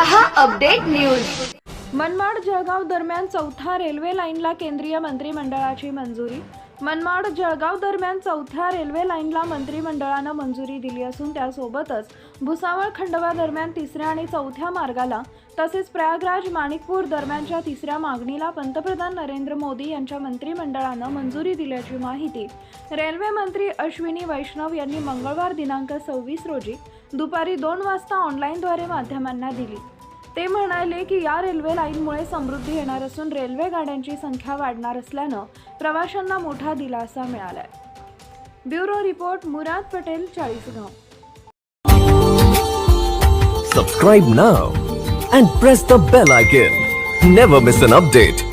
हां update news. Manmad Jalgaon दरम्यान चौथ्या रेल्वे लाईनला केंद्रीय मंत्रिमंडळाची मंजुरी. मनमाड जळगाव दरम्यान चौथ्या रेल्वे लाईनला मंत्रिमंडळानं मंजुरी दिली असून त्यासोबतच भुसावळ खंडवा दरम्यान तिसऱ्या आणि चौथ्या मार्गाला तसेच प्रयागराज माणिकपूर दरम्यानच्या तिसऱ्या मागणीला पंतप्रधान नरेंद्र मोदी यांच्या मंत्रिमंडळानं मंजुरी दिल्याची माहिती. रेल्वे मंत्री अश्विनी वैष्णव यांनी मंगळवार दिनांक सव्वीस रोजी दुपारी दोन वाजता ऑनलाईनद्वारे माध्यमांना दिली. ते म्हणाले की या रेल्वे लाईनमुळे समृद्धी येणार असून रेल्वे गाड्यांची संख्या वाढणार असल्यानं प्रवाशांना मोठा दिलासा मिळालाय. Bureau report Murad Patel Chalisgaon. Subscribe now and press the bell icon never miss an update